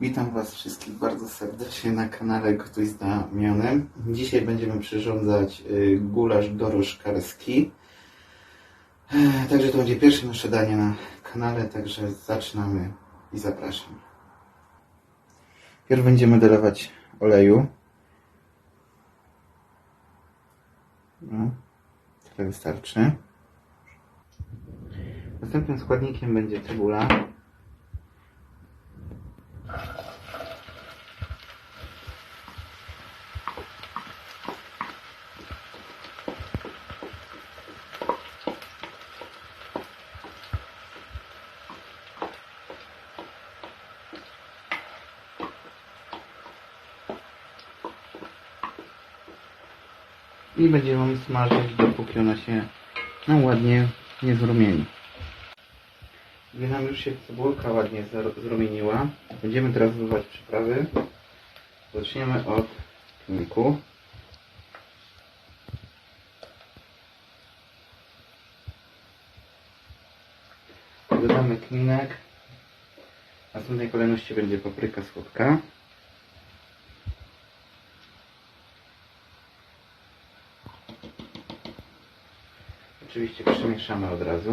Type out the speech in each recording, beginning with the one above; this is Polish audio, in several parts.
Witam Was wszystkich bardzo serdecznie na kanale Gotuj z Damionem. Dzisiaj będziemy przyrządzać y, gulasz dorożkarski. E, Także to będzie pierwsze nasze danie na kanale, także zaczynamy i zapraszam. Pierw będziemy dolewać oleju. No, tyle wystarczy. Następnym składnikiem będzie cebula. I będziemy ją smażyć, dopóki ona się nam ładnie nie zrumieni. Gdy nam już się cebulka ładnie zrumieniła, będziemy teraz dodawać przyprawy. Zaczniemy od kminku. Dodamy kminek. W następnej kolejności będzie papryka słodka. Oczywiście przemieszamy od razu.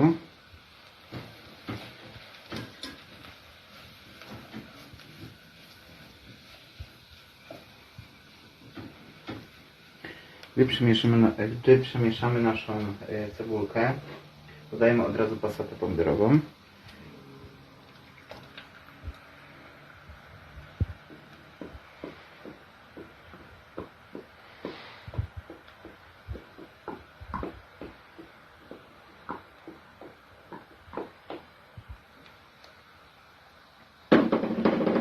Gdy przemieszamy, gdy przemieszamy naszą e, cebulkę, dodajemy od razu pasatę pomidorową.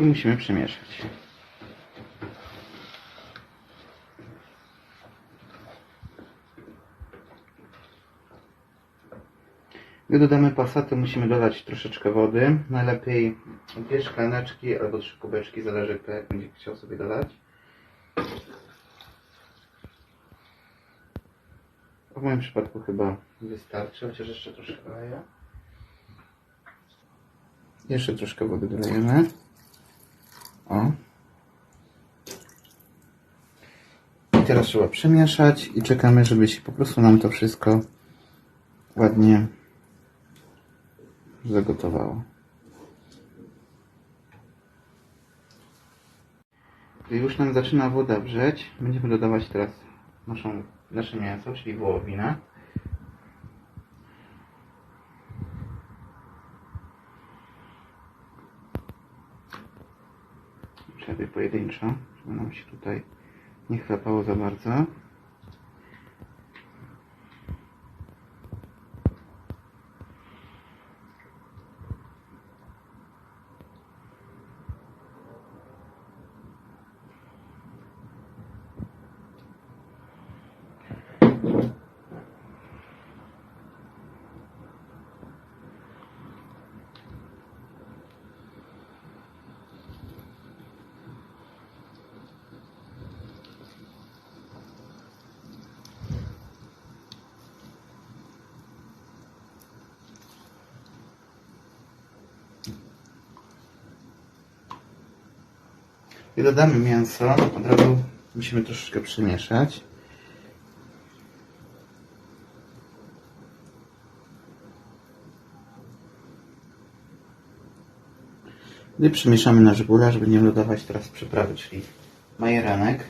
I musimy przemieszać. Gdy dodamy pasatę, musimy dodać troszeczkę wody. Najlepiej dwie szklaneczki albo trzy kubeczki, zależy kto jak będzie chciał sobie dodać. W moim przypadku chyba wystarczy, chociaż jeszcze troszkę doleję. Jeszcze troszkę wody dolejemy. O. I teraz trzeba przemieszać i czekamy, żeby się po prostu nam to wszystko ładnie zagotowało. Gdy już nam zaczyna woda wrzeć, będziemy dodawać teraz naszą, nasze mięso, czyli wołowinę. Żeby pojedynczo, żeby nam się tutaj nie chrapało za bardzo. I dodamy mięso, od razu musimy troszeczkę przemieszać. Gdy przemieszamy nasz gulasz, będziemy dodawać teraz przyprawy, czyli majeranek.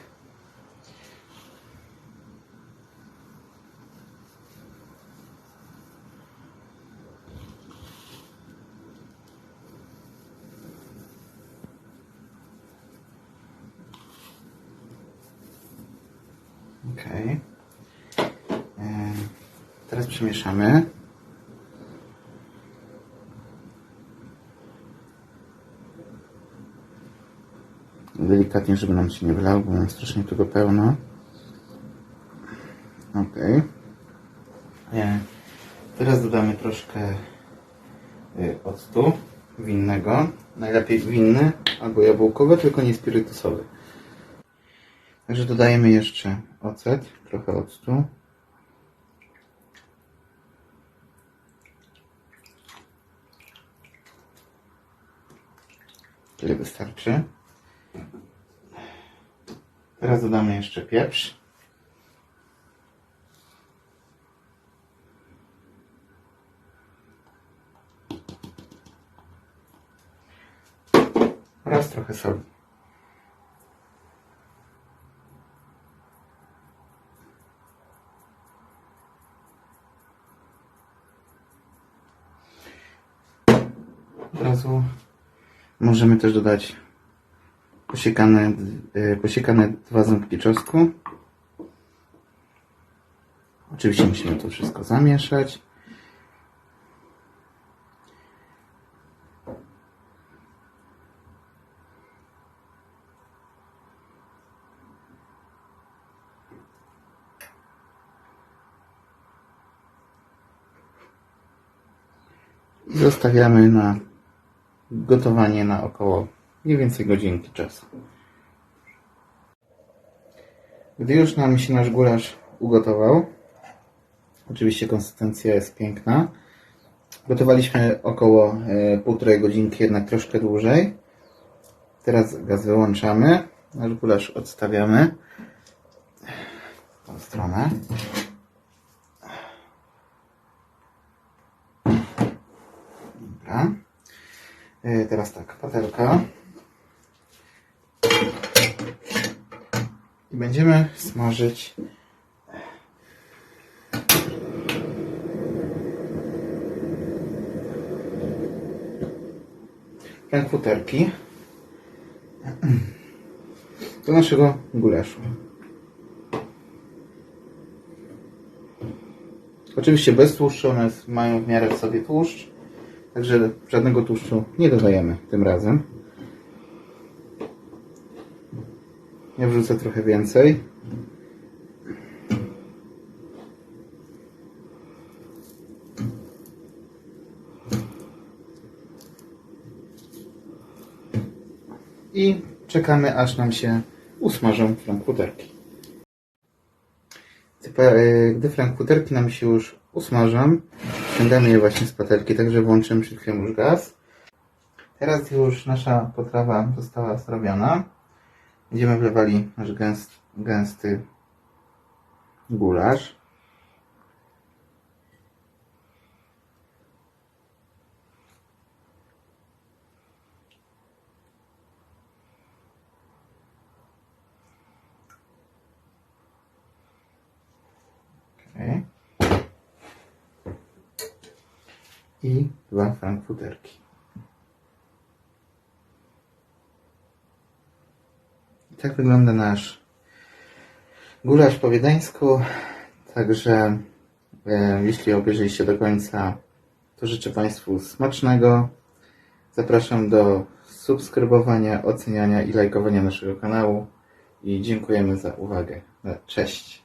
E, Teraz przemieszamy. Delikatnie, żeby nam się nie wlał, bo mam strasznie tego pełno. Okej. E, Teraz dodamy troszkę e, octu winnego. Najlepiej winny albo jabłkowy, tylko nie spirytusowy. Także dodajemy jeszcze ocet, trochę octu. Tyle wystarczy. Teraz dodamy jeszcze pieprz. Oraz trochę soli. Od razu możemy też dodać posiekane, y, posiekane dwa ząbki czosnku. Oczywiście musimy to wszystko zamieszać. Zostawiamy na gotowanie na około mniej więcej godzinki czasu. Gdy już nam się nasz gulasz ugotował, oczywiście konsystencja jest piękna, gotowaliśmy około e, półtorej godzinki, jednak troszkę dłużej. Teraz gaz wyłączamy, nasz gulasz odstawiamy w tą stronę. Dobra. E, Teraz tak, patelka. I będziemy smażyć frankfuterki do naszego gulaszu. Oczywiście bez tłuszczu, one mają w miarę w sobie tłuszcz, także żadnego tłuszczu nie dodajemy tym razem. Ja wrzucę trochę więcej. I czekamy aż nam się usmażą pa- e, Gdy frankfuterki nam się już usmażą, ściągamy je właśnie z patelki, także włączymy przed chwilą już gaz. Teraz już nasza potrawa została zrobiona. Będziemy wlewali nasz gęst, gęsty gulasz. I dwa frankfuterki. I tak wygląda nasz gulasz po wiedeńsku. Także e, jeśli obejrzeliście do końca, to życzę Państwu smacznego. Zapraszam do subskrybowania, oceniania i lajkowania naszego kanału. I dziękujemy za uwagę. Cześć.